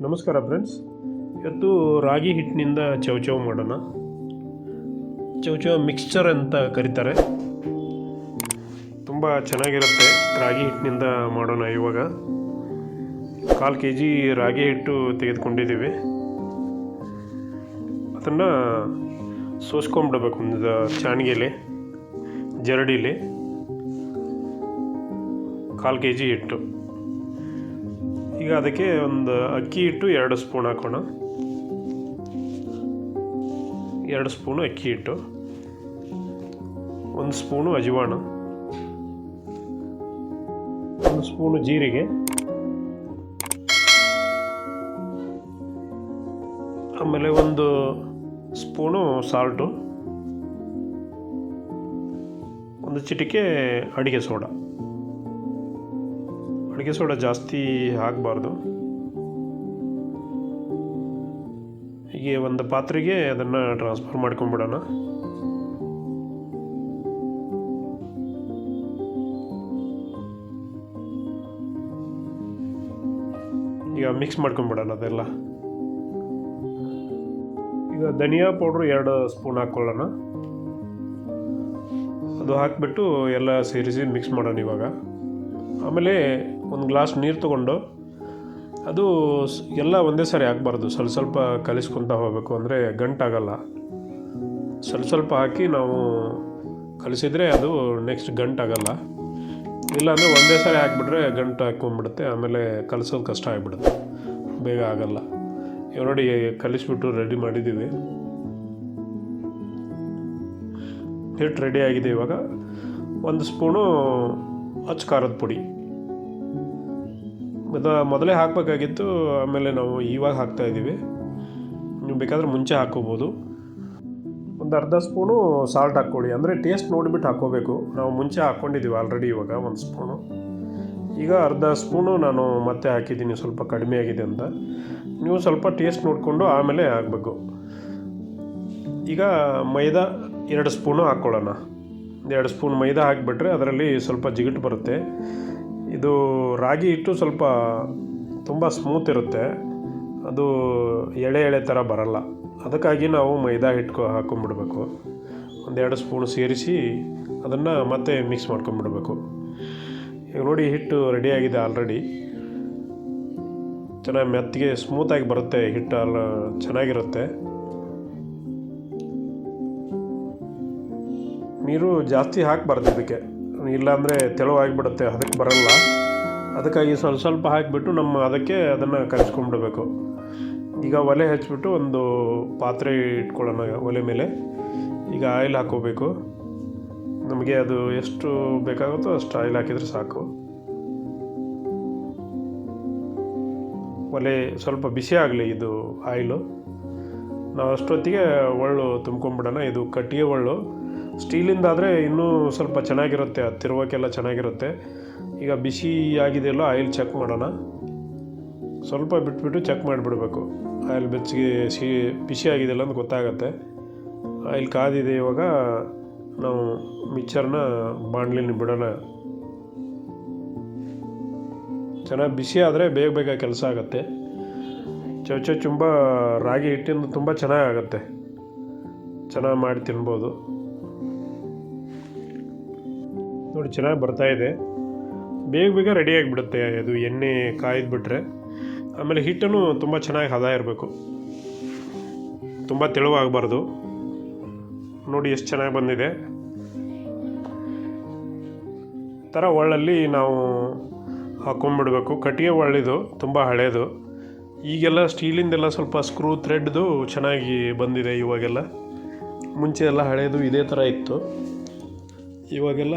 ನಮಸ್ಕಾರ ಫ್ರೆಂಡ್ಸ್ ಇವತ್ತು ರಾಗಿ ಹಿಟ್ಟಿನಿಂದ ಚೌಚೌ ಮಾಡೋಣ. ಚೌಚೌ ಮಿಕ್ಸ್ಚರ್ ಅಂತ ಕರೀತಾರೆ. ತುಂಬ ಚೆನ್ನಾಗಿರುತ್ತೆ ರಾಗಿ ಹಿಟ್ಟಿನಿಂದ ಮಾಡೋಣ ಇವಾಗ. ಕಾಲು ಕೆ ಜಿ ರಾಗಿ ಹಿಟ್ಟು ತೆಗೆದುಕೊಂಡಿದ್ದೀವಿ. ಅದನ್ನು ಸೋಸ್ಕೊಂಬಿಡ್ಬೇಕು ಒಂದು ಚಾಣಿಗೆಲಿ, ಜರಡಿಲಿ. ಕಾಲು ಕೆ ಜಿ ಹಿಟ್ಟು. ಈಗ ಅದಕ್ಕೆ ಒಂದು ಅಕ್ಕಿ ಹಿಟ್ಟು ಎರಡು ಸ್ಪೂನ್ ಹಾಕೋಣ. ಎರಡು ಸ್ಪೂನು ಅಕ್ಕಿ ಹಿಟ್ಟು ಒಂದು ಸ್ಪೂನು ಅಜವಾಣ ಒಂದು ಸ್ಪೂನು ಜೀರಿಗೆ. ಆಮೇಲೆ ಒಂದು ಸ್ಪೂನು ಸಾಲ್ಟು. ಒಂದು ಚಿಟಿಕೆ ಅಡಿಗೆ ಸೋಡಾ. ಅಡುಗೆ ಸೋಡಾ ಜಾಸ್ತಿ ಹಾಕಬಾರ್ದು ಹೀಗೆ ಒಂದು ಪಾತ್ರೆಗೆ ಅದನ್ನು ಟ್ರಾನ್ಸ್ಫರ್ ಮಾಡ್ಕೊಂಬಿಡೋಣ. ಈಗ ಮಿಕ್ಸ್ ಮಾಡ್ಕೊಂಬಿಡೋಣ ಅದೆಲ್ಲ. ಈಗ ಧನಿಯಾ ಪೌಡ್ರ್ ಎರಡು ಸ್ಪೂನ್ ಹಾಕ್ಕೊಳ್ಳೋಣ. ಅದು ಹಾಕಿಬಿಟ್ಟು ಎಲ್ಲ ಸೇರಿಸಿ ಮಿಕ್ಸ್ ಮಾಡೋಣ ಇವಾಗ. ಆಮೇಲೆ ಒಂದು ಗ್ಲಾಸ್ ನೀರು ತೊಗೊಂಡು ಅದು ಎಲ್ಲ ಒಂದೇ ಸಾರಿ ಹಾಕ್ಬಾರ್ದು ಸ್ವಲ್ಪ ಸ್ವಲ್ಪ ಕಲಿಸ್ಕೊತ ಹೋಗಬೇಕು ಅಂದರೆ ಗಂಟಾಗಲ್ಲ. ಸ್ವಲ್ಪ ಸ್ವಲ್ಪ ಹಾಕಿ ನಾವು ಕಲಿಸಿದರೆ ಅದು ನೆಕ್ಸ್ಟ್ ಗಂಟಾಗಲ್ಲ. ಇಲ್ಲಾಂದರೆ ಒಂದೇ ಸಾರಿ ಹಾಕ್ಬಿಟ್ರೆ ಗಂಟು ಹಾಕ್ಕೊಂಬಿಡುತ್ತೆ ಆಮೇಲೆ ಕಲಿಸೋದು ಕಷ್ಟ ಆಗಿಬಿಡುತ್ತೆ. ಬೇಗ ಆಗಲ್ಲ. ನೋಡಿ ಕಲಿಸ್ಬಿಟ್ಟು ರೆಡಿ ಮಾಡಿದ್ದೀವಿ. ಹಿಟ್ಟು ರೆಡಿ ಆಗಿದೆ ಇವಾಗ. ಒಂದು ಸ್ಪೂನು ಅಚ್ಚ ಖಾರದ ಪುಡಿ. ಮತ್ತು ಮೊದಲೇ ಹಾಕಬೇಕಾಗಿತ್ತು, ಆಮೇಲೆ ನಾವು ಇವಾಗ ಹಾಕ್ತಾ ಇದ್ದೀವಿ. ನೀವು ಬೇಕಾದರೆ ಮುಂಚೆ ಹಾಕ್ಕೋಬೋದು. ಒಂದು ಅರ್ಧ ಸ್ಪೂನು ಸಾಲ್ಟ್ ಹಾಕ್ಕೊಳ್ಳಿ ಅಂದರೆ ಟೇಸ್ಟ್ ನೋಡಿಬಿಟ್ಟು ಹಾಕ್ಕೋಬೇಕು. ನಾವು ಮುಂಚೆ ಹಾಕ್ಕೊಂಡಿದ್ದೀವಿ ಆಲ್ರೆಡಿ ಇವಾಗ ಒಂದು ಸ್ಪೂನು. ಈಗ ಅರ್ಧ ಸ್ಪೂನು ನಾನು ಮತ್ತೆ ಹಾಕಿದ್ದೀನಿ, ಸ್ವಲ್ಪ ಕಡಿಮೆ ಆಗಿದೆ ಅಂತ. ನೀವು ಸ್ವಲ್ಪ ಟೇಸ್ಟ್ ನೋಡಿಕೊಂಡು ಆಮೇಲೆ ಹಾಕಬೇಕು. ಈಗ ಮೈದಾ ಎರಡು ಸ್ಪೂನು ಹಾಕ್ಕೊಳ್ಳೋಣ. ಎರಡು ಸ್ಪೂನ್ ಮೈದಾ ಹಾಕಿಬಿಟ್ರೆ ಅದರಲ್ಲಿ ಸ್ವಲ್ಪ ಜಿಗಿಟ್ ಬರುತ್ತೆ. ಇದು ರಾಗಿ ಹಿಟ್ಟು ಸ್ವಲ್ಪ ತುಂಬ ಸ್ಮೂತ್ ಇರುತ್ತೆ. ಅದು ಎಳೆ ಎಳೆ ಥರ ಬರಲ್ಲ. ಅದಕ್ಕಾಗಿ ನಾವು ಮೈದಾ ಹಿಟ್ಟು ಹಾಕೊಂಬಿಡ್ಬೇಕು. ಒಂದೆರಡು ಸ್ಪೂನ್ ಸೇರಿಸಿ ಅದನ್ನು ಮತ್ತೆ ಮಿಕ್ಸ್ ಮಾಡ್ಕೊಂಬಿಡ್ಬೇಕು. ಈಗ ನೋಡಿ ಹಿಟ್ಟು ರೆಡಿಯಾಗಿದೆ ಆಲ್ರೆಡಿ ಚೆನ್ನಾಗಿ ಮೆತ್ತಗೆ ಸ್ಮೂತಾಗಿ ಬರುತ್ತೆ ಹಿಟ್ಟು ಅಲ್ಲ ಚೆನ್ನಾಗಿರುತ್ತೆ. ನೀರು ಜಾಸ್ತಿ ಹಾಕಬಾರ್ದು ಇದಕ್ಕೆ. ಇಲ್ಲಾಂದರೆ ತೆಳುವಾಗಿಬಿಡುತ್ತೆ, ಅದಕ್ಕೆ ಬರಲ್ಲ. ಅದಕ್ಕಾಗಿ ಸ್ವಲ್ಪ ಸ್ವಲ್ಪ ಹಾಕಿಬಿಟ್ಟು ನಮ್ಮ ಅದಕ್ಕೆ ಅದನ್ನು ಕಲಿಸ್ಕೊಂಡ್ಬಿಡ್ಬೇಕು ಈಗ ಒಲೆ ಹಚ್ಬಿಟ್ಟು ಒಂದು ಪಾತ್ರೆ ಇಟ್ಕೊಳ್ಳೋಣ ಒಲೆ ಮೇಲೆ. ಈಗ ಆಯಿಲ್ ಹಾಕೋಬೇಕು ನಮಗೆ ಅದು ಎಷ್ಟು ಬೇಕಾಗುತ್ತೋ ಅಷ್ಟು ಆಯಿಲ್ ಹಾಕಿದರೆ ಸಾಕು. ಒಲೆ ಸ್ವಲ್ಪ ಬಿಸಿ ಆಗಲಿ ಇದು ಆಯಿಲು. ನಾವು ಅಷ್ಟೊತ್ತಿಗೆ ಒಳ್ಳು ತುಂಬ್ಕೊಂಬಿಡೋಣ ಇದು ಕಟ್ಟಿಗೆ ಒಳ್ಳು. ಸ್ಟೀಲಿಂದ ಆದರೆ ಇನ್ನೂ ಸ್ವಲ್ಪ ಚೆನ್ನಾಗಿರುತ್ತೆ ಅದು ತಿರುವಕ್ಕೆಲ್ಲ ಚೆನ್ನಾಗಿರುತ್ತೆ. ಈಗ ಬಿಸಿ ಆಗಿದೆಯಲ್ಲ, ಆಯಿಲ್ ಚೆಕ್ ಮಾಡೋಣ. ಸ್ವಲ್ಪ ಬಿಟ್ಬಿಟ್ಟು ಚೆಕ್ ಮಾಡಿಬಿಡ್ಬೇಕು. ಆಯಿಲ್ ಬೆಚ್ಚಗೆ ಸಿ ಬಿಸಿ ಆಗಿದೆಯಲ್ಲ ಅಂತ ಗೊತ್ತಾಗತ್ತೆ. ಆಯಿಲ್ ಕಾದಿದೆ ಇವಾಗ, ನಾವು ಮಿಕ್ಸರ್ನ ಬಾಣಲಿನ ಬಿಡೋಣ. ಚೆನ್ನಾಗಿ ಬಿಸಿ ಆದರೆ ಬೇಗ ಬೇಗ ಕೆಲಸ ಆಗುತ್ತೆ. ಚೌಚೌ ತುಂಬ ರಾಗಿ ಹಿಟ್ಟಿಂದ ತುಂಬ ಚೆನ್ನಾಗಾಗತ್ತೆ ಚೆನ್ನಾಗಿ ಮಾಡಿ ತಿನ್ಬೋದು. ನೋಡಿ ಚೆನ್ನಾಗಿ ಬರ್ತಾ ಇದೆ. ಬೇಗ ಬೇಗ ರೆಡಿ ಆಗಿಬಿಡುತ್ತೆ ಅದು ಎಣ್ಣೆ ಕಾಯ್ದುಬಿಟ್ರೆ. ಆಮೇಲೆ ಹಿಟ್ಟನ್ನು ತುಂಬ ಚೆನ್ನಾಗಿ ಹದ ಇರಬೇಕು. ತುಂಬ ತೆಳುವಾಗಬಾರ್ದು. ನೋಡಿ ಎಷ್ಟು ಚೆನ್ನಾಗಿ ಬಂದಿದೆ. ಥರ ಒಳ್ಳಲ್ಲಿ ನಾವು ಹಾಕೊಂಡ್ಬಿಡ್ಬೇಕು ಕಟ್ಟಿಗೆ ಒಳ್ಳಿದು, ತುಂಬ ಹಳೇದು. ಈಗೆಲ್ಲ ಸ್ಟೀಲಿಂದೆಲ್ಲ ಸ್ವಲ್ಪ ಸ್ಕ್ರೂ ಥ್ರೆಡ್ದು ಚೆನ್ನಾಗಿ ಬಂದಿದೆ ಇವಾಗೆಲ್ಲ. ಮುಂಚೆ ಎಲ್ಲ ಹಳೇದು ಇದೇ ಥರ ಇತ್ತು. ಇವಾಗೆಲ್ಲ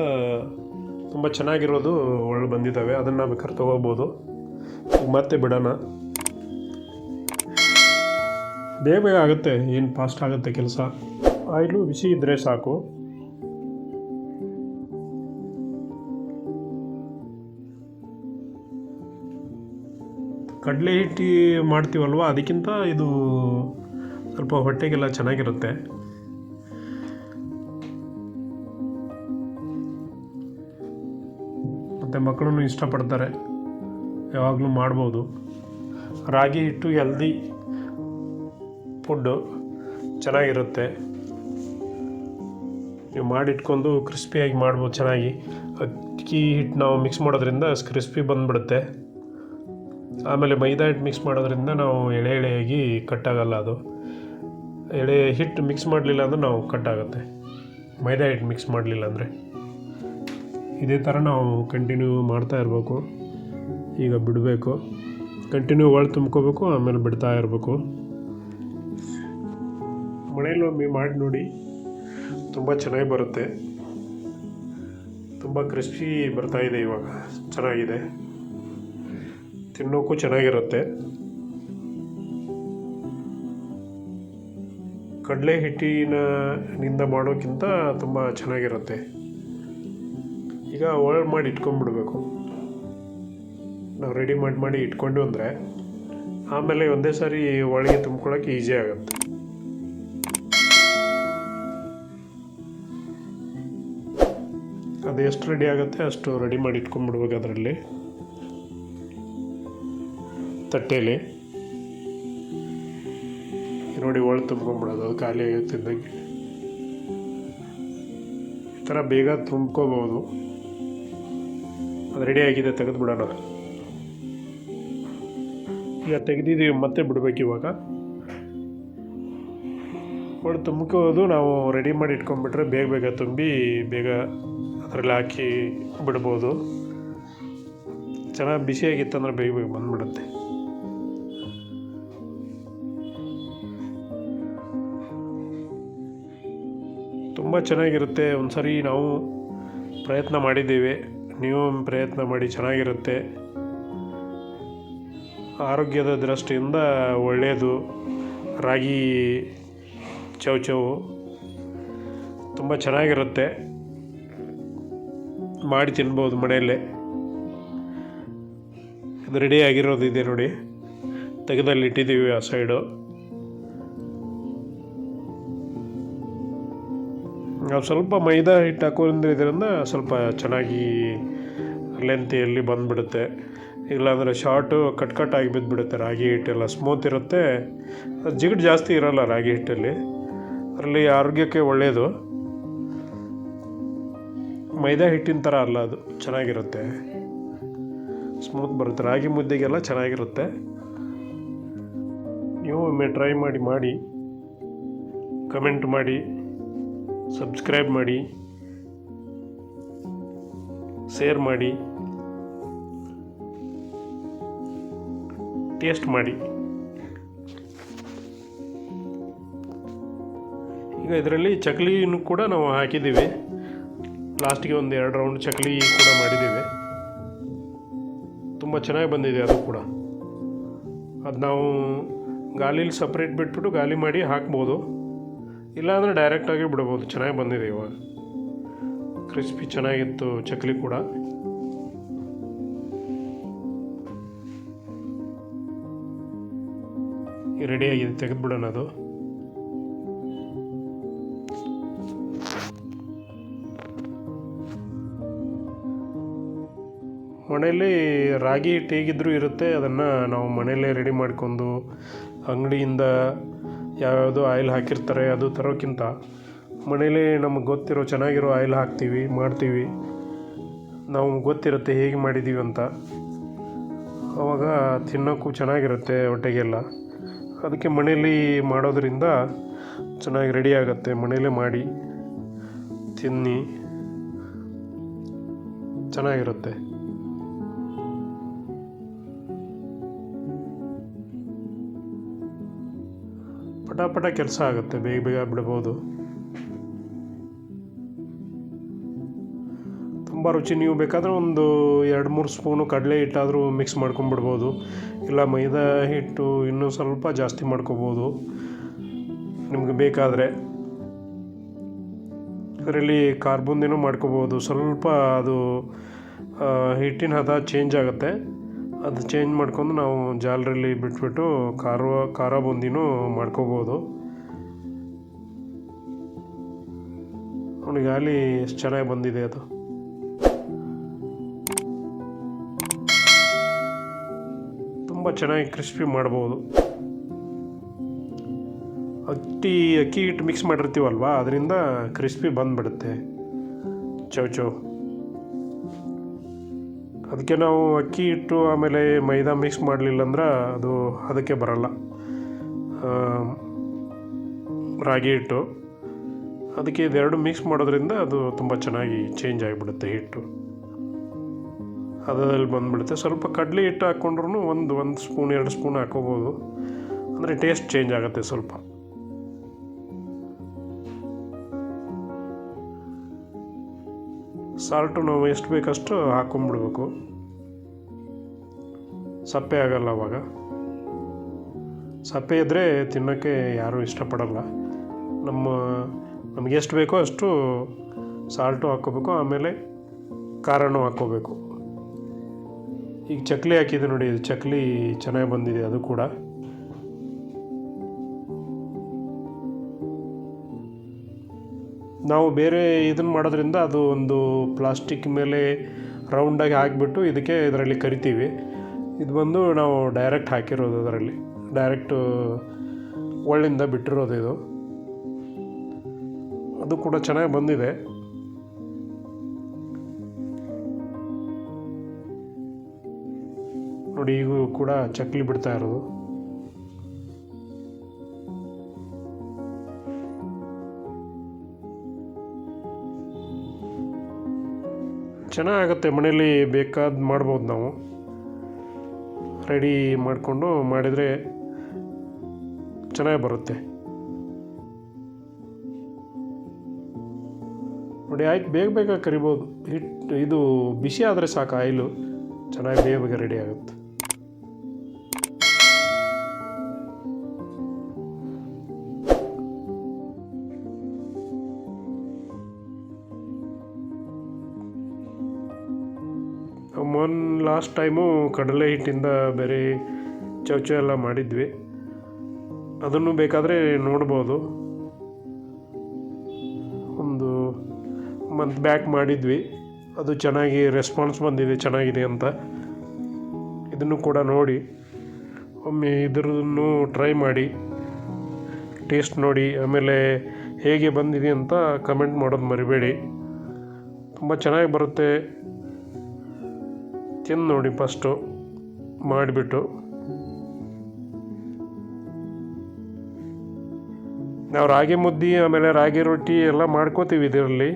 ತುಂಬ ಚೆನ್ನಾಗಿರೋದು ಒಳ್ಳೆ ಬಂದಿದ್ದಾವೆ ಅದನ್ನು ಬೇಕಾದ್ರೆ ತೊಗೋಬೋದು. ಮತ್ತೆ ಬಿಡೋಣ. ಬೇಗ ಬೇಗ ಆಗುತ್ತೆ. ಏನು ಫಾಸ್ಟ್ ಆಗುತ್ತೆ ಕೆಲಸ. ಆಯಿಲು ಬಿಸಿ ಇದ್ದರೆ ಸಾಕು. ಕಡಲೆ ಹಿಟ್ಟು ಮಾಡ್ತೀವಲ್ವ? ಅದಕ್ಕಿಂತ ಇದು ಸ್ವಲ್ಪ ಹೊಟ್ಟೆಗೆಲ್ಲ ಚೆನ್ನಾಗಿರುತ್ತೆ. ಮತ್ತು ಮಕ್ಕಳು ಇಷ್ಟಪಡ್ತಾರೆ. ಯಾವಾಗಲೂ ಮಾಡ್ಬೋದು. ರಾಗಿ ಹಿಟ್ಟು ಹೆಲ್ದಿ ಫುಡ್ಡು. ಚೆನ್ನಾಗಿರುತ್ತೆ. ನೀವು ಮಾಡಿಟ್ಕೊಂಡು ಕ್ರಿಸ್ಪಿಯಾಗಿ ಮಾಡ್ಬೋದು ಚೆನ್ನಾಗಿ. ಅಕ್ಕಿ ಹಿಟ್ಟು ನಾವು ಮಿಕ್ಸ್ ಮಾಡೋದ್ರಿಂದ ಕ್ರಿಸ್ಪಿ ಬಂದುಬಿಡುತ್ತೆ. ಆಮೇಲೆ ಮೈದಾ ಹಿಟ್ಟು ಮಿಕ್ಸ್ ಮಾಡೋದ್ರಿಂದ ನಾವು ಎಳೆ ಎಳೆಯಾಗಿ ಕಟ್ಟಾಗಲ್ಲ ಅದು. ಎಳೆ ಹಿಟ್ಟು ಮಿಕ್ಸ್ ಮಾಡಲಿಲ್ಲ ಅಂದರೆ ನಾವು ಕಟ್ಟಾಗುತ್ತೆ ಮೈದಾ ಹಿಟ್ಟು ಮಿಕ್ಸ್ ಮಾಡಲಿಲ್ಲ ಅಂದರೆ. ಇದೇ ಥರ ನಾವು ಕಂಟಿನ್ಯೂ ಮಾಡ್ತಾ ಇರಬೇಕು. ಈಗ ಬಿಡಬೇಕು. ಕಂಟಿನ್ಯೂ ಒಳ ತುಂಬ್ಕೋಬೇಕು, ಆಮೇಲೆ ಬಿಡ್ತಾ ಇರಬೇಕು. ಮನೇಲಿ ಒಮ್ಮೆ ಮಾಡಿ ನೋಡಿ, ತುಂಬ ಚೆನ್ನಾಗಿ ಬರುತ್ತೆ. ತುಂಬ ಕ್ರಿಸ್ಪಿ ಬರ್ತಾ ಇದೆ ಇವಾಗ. ಚೆನ್ನಾಗಿದೆ. ತಿನ್ನೋಕ್ಕೂ ಚೆನ್ನಾಗಿರುತ್ತೆ. ಕಡಲೆ ಹಿಟ್ಟಿನ ನಿಂದ ಮಾಡೋಕ್ಕಿಂತ ತುಂಬ ಚೆನ್ನಾಗಿರುತ್ತೆ. ಈಗ ಒಳಗೆ ಮಾಡಿ ಇಟ್ಕೊಂಡ್ಬಿಡ್ಬೇಕು. ನಾವು ರೆಡಿ ಮಾಡಿ ಮಾಡಿ ಇಟ್ಕೊಂಡು ಅಂದರೆ ಆಮೇಲೆ ಒಂದೇ ಸಾರಿ ಒಳಗೆ ತುಂಬ್ಕೊಳ್ಳೋಕೆ ಈಸಿ ಆಗುತ್ತೆ. ಅದು ಎಷ್ಟು ರೆಡಿ ಆಗುತ್ತೆ ಅಷ್ಟು ರೆಡಿ ಮಾಡಿ ಇಟ್ಕೊಂಡ್ಬಿಡ್ಬೇಕು ಅದರಲ್ಲಿ. ತಟ್ಟೆಯಲ್ಲಿ ನೋಡಿ ಒಳ್ಳೆ ತುಂಬ್ಕೊಂಬಿಡೋದು ಅದು ಖಾಲಿ ಆಗುತ್ತಿದ್ದಂಗೆ ಈ ಥರ ಬೇಗ ತುಂಬ್ಕೋಬೋದು ಅದು ತೆಗೆದು ಬಿಡೋಣ. ಈಗ ತೆಗೆದಿದ್ದೀವಿ, ಮತ್ತೆ ಬಿಡಬೇಕು ಇವಾಗ. ಒಳ್ಳೆ ತುಂಬ್ಕೋದು ನಾವು ರೆಡಿ ಮಾಡಿ ಇಟ್ಕೊಂಡ್ಬಿಟ್ರೆ ಬೇಗ ಬೇಗ ತುಂಬಿ, ಬೇಗ ಅದರಲ್ಲಿ ಹಾಕಿ ಬಿಡ್ಬೋದು. ಚೆನ್ನಾಗಿ ಬಿಸಿಯಾಗಿತ್ತಂದ್ರೆ ಬೇಗ ಬೇಗ ಬಂದ್ಬಿಡುತ್ತೆ. ತುಂಬ ಚೆನ್ನಾಗಿರುತ್ತೆ. ಒಂದು ಸರಿ ನಾವು ಪ್ರಯತ್ನ ಮಾಡಿದ್ದೀವಿ. ನೀವು ಪ್ರಯತ್ನ ಮಾಡಿ ಚೆನ್ನಾಗಿರುತ್ತೆ. ಆರೋಗ್ಯದ ದೃಷ್ಟಿಯಿಂದ ಒಳ್ಳೆಯದು. ರಾಗಿ ಚೌಚೌ ತುಂಬ ಚೆನ್ನಾಗಿರುತ್ತೆ. ಮಾಡಿ ತಿನ್ಬೋದು ಮನೆಯಲ್ಲೇ. ಇದು ರೆಡಿ ಆಗಿರೋದು ಇದೆ ನೋಡಿ. ತೆಗೆದಲ್ಲಿ ಇಟ್ಟಿದ್ದೀವಿ ಆ ಸೈಡು ನಾವು ಸ್ವಲ್ಪ ಮೈದಾ ಹಿಟ್ಟು ಹಾಕೋದ್ರಿಂದ ಸ್ವಲ್ಪ ಚೆನ್ನಾಗಿ ಲೆಂತಿಯಲ್ಲಿ ಬಂದುಬಿಡುತ್ತೆ. ಇಲ್ಲಾಂದರೆ ಶಾರ್ಟು ಕಟ್ ಕಟ್ ಆಗಿ ಬಿದ್ದುಬಿಡುತ್ತೆ. ರಾಗಿ ಹಿಟ್ಟೆಲ್ಲ ಸ್ಮೂತ್ ಇರುತ್ತೆ. ಜಿಗಟ್ ಜಾಸ್ತಿ ಇರೋಲ್ಲ ರಾಗಿ ಹಿಟ್ಟಲ್ಲಿ. ಅದರಲ್ಲಿ ಆರೋಗ್ಯಕ್ಕೆ ಒಳ್ಳೆಯದು ಮೈದಾ ಹಿಟ್ಟಿನ ಥರ ಅಲ್ಲ ಅದು, ಚೆನ್ನಾಗಿರುತ್ತೆ. ಸ್ಮೂತ್ ಬರುತ್ತೆ. ರಾಗಿ ಮುದ್ದೆಗೆಲ್ಲ ಚೆನ್ನಾಗಿರುತ್ತೆ. ನೀವು ಒಮ್ಮೆ ಟ್ರೈ ಮಾಡಿ ಮಾಡಿ. ಕಮೆಂಟ್ ಮಾಡಿ. ಸಬ್ಸ್ಕ್ರೈಬ್ ಮಾಡಿ, ಶೇರ್ ಮಾಡಿ, ಟೇಸ್ಟ್ ಮಾಡಿ. ಈಗ ಇದರಲ್ಲಿ ಚಕ್ಲಿನೂ ಕೂಡ ನಾವು ಹಾಕಿದ್ದೀವಿ. ಲಾಸ್ಟಿಗೆ ಒಂದು ಎರಡು ರೌಂಡ್ ಚಕ್ಲಿ ಕೂಡ ಮಾಡಿದ್ದೀವಿ. ತುಂಬ ಚೆನ್ನಾಗಿ ಬಂದಿದೆ ಅದು ಕೂಡ. ಅದು ನಾವು ಗಾಲಿಲಿ ಸಪ್ರೇಟ್ ಬಿಟ್ಬಿಟ್ಟು ಗಾಲಿ ಮಾಡಿ ಹಾಕ್ಬೋದು. ಇಲ್ಲಾಂದರೆ ಡೈರೆಕ್ಟಾಗಿ ಬಿಡ್ಬೋದು. ಚೆನ್ನಾಗಿ ಬಂದಿದೆ ಇವಾಗ. ಕ್ರಿಸ್ಪಿ ಚೆನ್ನಾಗಿತ್ತು, ಚಕ್ಲಿ ಕೂಡ. ರೆಡಿಯಾಗಿದೆ ತೆಗೆದುಬಿಡೋಣ ಅದು. ಮನೆಯಲ್ಲಿ ರಾಗಿ ಟೀಗಿದ್ರೂ ಇರುತ್ತೆ, ಅದನ್ನು ನಾವು ಮನೆಯಲ್ಲೇ ರೆಡಿ ಮಾಡ್ಕೊಂಡು ಅಂಗಡಿಯಿಂದ ಯಾವ್ಯಾವುದೋ ಆಯಿಲ್ ಹಾಕಿರ್ತಾರೆ, ಅದು ತರೋಕ್ಕಿಂತ. ಮನೇಲಿ ನಮಗೆ ಗೊತ್ತಿರೋ ಚೆನ್ನಾಗಿರೋ ಆಯಿಲ್ ಹಾಕ್ತೀವಿ, ಮಾಡ್ತೀವಿ. ನಾವು ಗೊತ್ತಿರುತ್ತೆ ಹೇಗೆ ಮಾಡಿದ್ದೀವಿ ಅಂತ. ಆವಾಗ ತಿನ್ನೋಕ್ಕೂ ಚೆನ್ನಾಗಿರುತ್ತೆ ಹೊಟ್ಟೆಗೆಲ್ಲ. ಅದಕ್ಕೆ ಮನೇಲಿ ಮಾಡೋದ್ರಿಂದ ಚೆನ್ನಾಗಿ ರೆಡಿ ಆಗುತ್ತೆ, ಮನೇಲೇ ಮಾಡಿ, ತಿನ್ನಿ. ಚೆನ್ನಾಗಿರುತ್ತೆ. ಪಟಾಪಟ ಕೆಲಸ ಆಗುತ್ತೆ, ಬೇಗ ಬೇಗ ಬಿಡ್ಬೋದು. ತುಂಬ ರುಚಿ, ನೀವು ಬೇಕಾದರೆ ಒಂದು ಎರಡು ಮೂರು ಸ್ಪೂನು ಕಡಲೆ ಹಿಟ್ಟಾದರೂ ಮಿಕ್ಸ್ ಮಾಡ್ಕೊಂಬಿಡ್ಬೋದು ಇಲ್ಲ, ಮೈದಾ ಹಿಟ್ಟು ಇನ್ನೂ ಸ್ವಲ್ಪ ಜಾಸ್ತಿ ಮಾಡ್ಕೋಬೋದು. ನಿಮಗೆ ಬೇಕಾದರೆ. ಅದರಲ್ಲಿ ಕಾರ್ಬೂಂದಿನೂ ಮಾಡ್ಕೋಬೋದು. ಸ್ವಲ್ಪ ಅದು ಹಿಟ್ಟಿನ ಹದ ಚೇಂಜ್ ಆಗುತ್ತೆ. ಅದು ಚೇಂಜ್ ಮಾಡ್ಕೊಂಡು ನಾವು ಜಾಲರಲ್ಲಿ ಬಿಟ್ಬಿಟ್ಟು ಖಾರ ಖಾರ ಬೂಂದಿನೂ ಮಾಡ್ಕೋಬೋದು. ಅವನಿಗೆ ಗಾಲಿ ಎಷ್ಟು ಚೆನ್ನಾಗಿ ಬಂದಿದೆ ಅದು. ತುಂಬ ಚೆನ್ನಾಗಿ ಕ್ರಿಸ್ಪಿ ಮಾಡ್ಬೋದು. ಅಕ್ಕಿ ಅಕ್ಕಿ ಹಿಟ್ಟು ಮಿಕ್ಸ್ ಮಾಡಿರ್ತೀವಲ್ವ, ಅದರಿಂದ ಕ್ರಿಸ್ಪಿ ಬಂದುಬಿಡುತ್ತೆ. ಚೌ ಚೌ ಅದಕ್ಕೆ ನಾವು ಅಕ್ಕಿ ಹಿಟ್ಟು ಆಮೇಲೆ ಮೈದಾ ಮಿಕ್ಸ್ ಮಾಡಲಿಲ್ಲ ಅಂದ್ರೆ ಅದು ಅದಕ್ಕೆ ಬರಲ್ಲ. ರಾಗಿ ಹಿಟ್ಟು. ಅದಕ್ಕೆ ಇದೆರಡು ಮಿಕ್ಸ್ ಮಾಡೋದ್ರಿಂದ ಅದು ತುಂಬ ಚೆನ್ನಾಗಿ ಚೇಂಜ್ ಆಗಿಬಿಡುತ್ತೆ ಹಿಟ್ಟು. ಅದರಲ್ಲಿ ಬಂದುಬಿಡುತ್ತೆ. ಸ್ವಲ್ಪ ಕಡಲೆ ಹಿಟ್ಟು ಹಾಕ್ಕೊಂಡ್ರು ಒಂದು ಒಂದು ಸ್ಪೂನ್ ಎರಡು ಸ್ಪೂನ್ ಹಾಕೋಬೋದು. ಅಂದರೆ ಟೇಸ್ಟ್ ಚೇಂಜ್ ಆಗುತ್ತೆ ಸ್ವಲ್ಪ. ಸಾಲ್ಟು ನಾವು ಎಷ್ಟು ಬೇಕಷ್ಟು ಹಾಕ್ಕೊಂಬಿಡ್ಬೇಕು ಸಪ್ಪೆ ಆಗಲ್ಲ ಅವಾಗ. ಸಪ್ಪೆ ಇದ್ದರೆ ತಿನ್ನೋಕ್ಕೆ ಯಾರೂ ಇಷ್ಟಪಡಲ್ಲ. ನಮ್ಮ, ನಮಗೆ ಎಷ್ಟು ಬೇಕೋ ಅಷ್ಟು ಸಾಲ್ಟು ಹಾಕ್ಕೋಬೇಕು ಆಮೇಲೆ ಖಾರನೂ ಹಾಕ್ಕೋಬೇಕು ಈಗ ಚಕ್ಲಿ ಹಾಕಿದೆ ನೋಡಿ ಚಕ್ಲಿ ಚೆನ್ನಾಗಿ ಬಂದಿದೆ, ಅದು ಕೂಡ. ನಾವು ಬೇರೆ ಇದನ್ನು ಮಾಡೋದ್ರಿಂದ ಅದು ಒಂದು ಪ್ಲಾಸ್ಟಿಕ್ ಮೇಲೆ ರೌಂಡಾಗಿ ಹಾಕಿಬಿಟ್ಟು ಇದಕ್ಕೆ ಇದರಲ್ಲಿ ಕರಿತೀವಿ. ಇದು ಬಂದು ನಾವು ಡೈರೆಕ್ಟ್ ಹಾಕಿರೋದು ಅದರಲ್ಲಿ. ಡೈರೆಕ್ಟು ಒಳ್ಳಿಂದ ಬಿಟ್ಟಿರೋದು ಇದು. ಅದು ಕೂಡ ಚೆನ್ನಾಗಿ ಬಂದಿದೆ. ನೋಡಿ, ಈಗೂ ಕೂಡ ಚಕ್ಲಿ ಬಿಡ್ತಾ ಇರೋದು. ಚೆನ್ನಾಗುತ್ತೆ ಮನೆಯಲ್ಲಿ ಬೇಕಾದ ಮಾಡ್ಬೋದು ನಾವು. ರೆಡಿ ಮಾಡಿಕೊಂಡು ಮಾಡಿದರೆ ಚೆನ್ನಾಗಿ ಬರುತ್ತೆ. ನೋಡಿ, ಆಯ್ತು, ಬೇಗ ಬೇಗ ಕರಿಬೋದು. ಹಿಟ್ಟು ಇದು ಬಿಸಿ ಆದರೆ ಸಾಕು, ಆಯಿಲು. ಚೆನ್ನಾಗಿ ಬೇಗ ಬೇಗ ರೆಡಿ ಆಗುತ್ತೆ. ಲಾಸ್ಟ್ ಟೈಮು ಕಡಲೆ ಹಿಟ್ಟಿಂದ ಬೇರೆ ಚೌಚ ಎಲ್ಲ ಮಾಡಿದ್ವಿ. ಅದನ್ನು ಬೇಕಾದರೆ ನೋಡ್ಬೋದು. ಒಂದು ಮಂತ್ ಬ್ಯಾಕ್ ಮಾಡಿದ್ವಿ. ಅದು ಚೆನ್ನಾಗಿ ರೆಸ್ಪಾನ್ಸ್ ಬಂದಿದೆ, ಚೆನ್ನಾಗಿದೆ ಅಂತ. ಇದನ್ನು ಕೂಡ ನೋಡಿ. ಒಮ್ಮೆ ಇದ್ರನ್ನು ಟ್ರೈ ಮಾಡಿ. ಟೇಸ್ಟ್ ನೋಡಿ. ಆಮೇಲೆ ಹೇಗೆ ಬಂದಿದೆ ಅಂತ ಕಮೆಂಟ್ ಮಾಡೋದು ಮರಿಬೇಡಿ. ತುಂಬ ಚೆನ್ನಾಗಿ ಬರುತ್ತೆ. ತಿಂದು ನೋಡಿ ಫಸ್ಟು ಮಾಡಿಬಿಟ್ಟು. ನಾವು ರಾಗಿ ಮುದ್ದೆ, ಆಮೇಲೆ ರಾಗಿ ರೊಟ್ಟಿ ಎಲ್ಲ ಮಾಡ್ಕೋತೀವಿ ಇದರಲ್ಲಿ.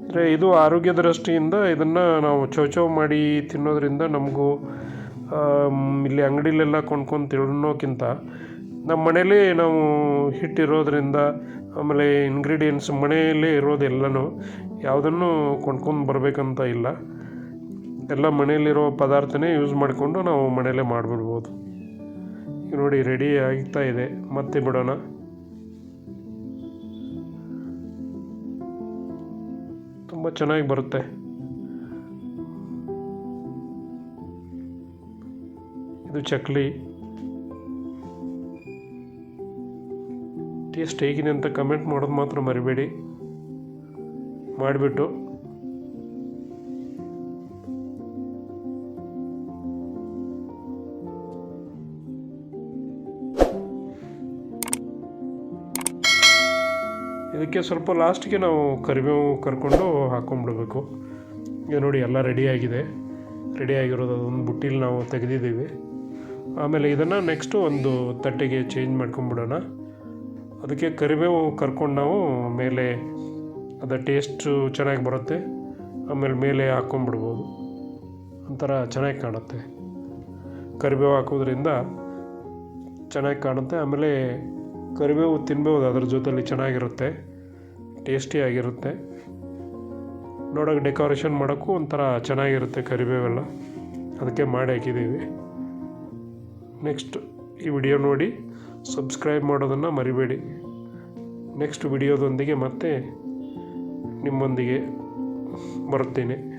ಅಂದರೆ ಇದು ಆರೋಗ್ಯ ದೃಷ್ಟಿಯಿಂದ ಇದನ್ನು ನಾವು ಚೌಚೌ ಮಾಡಿ ತಿನ್ನೋದ್ರಿಂದ ನಮಗೂ ಇಲ್ಲಿ ಅಂಗಡಿಲೆಲ್ಲ ಕೊಂಡ್ಕೊಂಡು ತಿನ್ನೋಕ್ಕಿಂತ ನಮ್ಮ ಮನೇಲಿ ನಾವು ಹಿಟ್ಟಿರೋದ್ರಿಂದ ಆಮೇಲೆ ಇಂಗ್ರೀಡಿಯೆಂಟ್ಸ್ ಮನೆಯಲ್ಲೇ ಇರೋದೆಲ್ಲನೂ ಯಾವುದನ್ನು ಕೊಂಡ್ಕೊಂಡು ಬರಬೇಕಂತ ಇಲ್ಲ. ಎಲ್ಲ ಮನೆಯಲ್ಲಿರೋ ಪದಾರ್ಥನೇ ಯೂಸ್ ಮಾಡಿಕೊಂಡು ನಾವು ಮನೆಯಲ್ಲೇ ಮಾಡಿಬಿಡ್ಬೋದು. ನೋಡಿ ರೆಡಿ ಆಗ್ತಾ ಇದೆ. ಮತ್ತೆ ಬಿಡೋಣ. ತುಂಬ ಚೆನ್ನಾಗಿ ಬರುತ್ತೆ. ಇದು ಚಕ್ಲಿ. ಟೇಸ್ಟ್ ಹೇಗಿದೆ ಅಂತ ಕಮೆಂಟ್ ಮಾಡೋದು ಮಾತ್ರ ಮರಿಬೇಡಿ. ಮಾಡಿಬಿಟ್ಟು ಇದಕ್ಕೆ ಸ್ವಲ್ಪ ಲಾಸ್ಟಿಗೆ ನಾವು ಕರಿಬೇವು ಕರ್ಕೊಂಡು ಹಾಕ್ಕೊಂಡ್ಬಿಡ್ಬೇಕು ಈಗ ನೋಡಿ ಎಲ್ಲ ರೆಡಿಯಾಗಿದೆ ರೆಡಿಯಾಗಿರೋದು ಅದೊಂದು ಬುಟ್ಟಿಲಿ ನಾವು ತೆಗೆದಿದ್ದೀವಿ. ಆಮೇಲೆ ಇದನ್ನು ನೆಕ್ಸ್ಟು ಒಂದು ತಟ್ಟೆಗೆ ಚೇಂಜ್ ಮಾಡ್ಕೊಂಬಿಡೋಣ. ಅದಕ್ಕೆ ಕರಿಬೇವು ಕರ್ಕೊಂಡು ನಾವು ಮೇಲೆ ಅದರ ಟೇಸ್ಟು ಚೆನ್ನಾಗಿ ಬರುತ್ತೆ. ಆಮೇಲೆ ಮೇಲೆ ಹಾಕ್ಕೊಂಬಿಡ್ಬೋದು ಒಂಥರ ಚೆನ್ನಾಗಿ ಕಾಣುತ್ತೆ. ಕರಿಬೇವು ಹಾಕೋದ್ರಿಂದ ಚೆನ್ನಾಗಿ ಕಾಣುತ್ತೆ. ಆಮೇಲೆ ಕರಿಬೇವು ತಿನ್ಬೋದು ಅದ್ರ ಜೊತೆಲಿ ಚೆನ್ನಾಗಿರುತ್ತೆ. ಟೇಸ್ಟಿಯಾಗಿರುತ್ತೆ ನೋಡೋಕೆ ಡೆಕೋರೇಷನ್ ಮಾಡೋಕ್ಕೂ ಒಂಥರ ಚೆನ್ನಾಗಿರುತ್ತೆ ಕರಿಬೇವೆಲ್ಲ. ಅದಕ್ಕೆ ಮಾಡಿ ಹಾಕಿದ್ದೀವಿ. ನೆಕ್ಸ್ಟ್ ಈ ವಿಡಿಯೋ ನೋಡಿ, ಸಬ್ಸ್ಕ್ರೈಬ್ ಮಾಡೋದನ್ನು ಮರಿಬೇಡಿ. ನೆಕ್ಸ್ಟ್ ವಿಡಿಯೋದೊಂದಿಗೆ ಮತ್ತೆ ನಿಮ್ಮೊಂದಿಗೆ ಬರುತ್ತೇನೆ.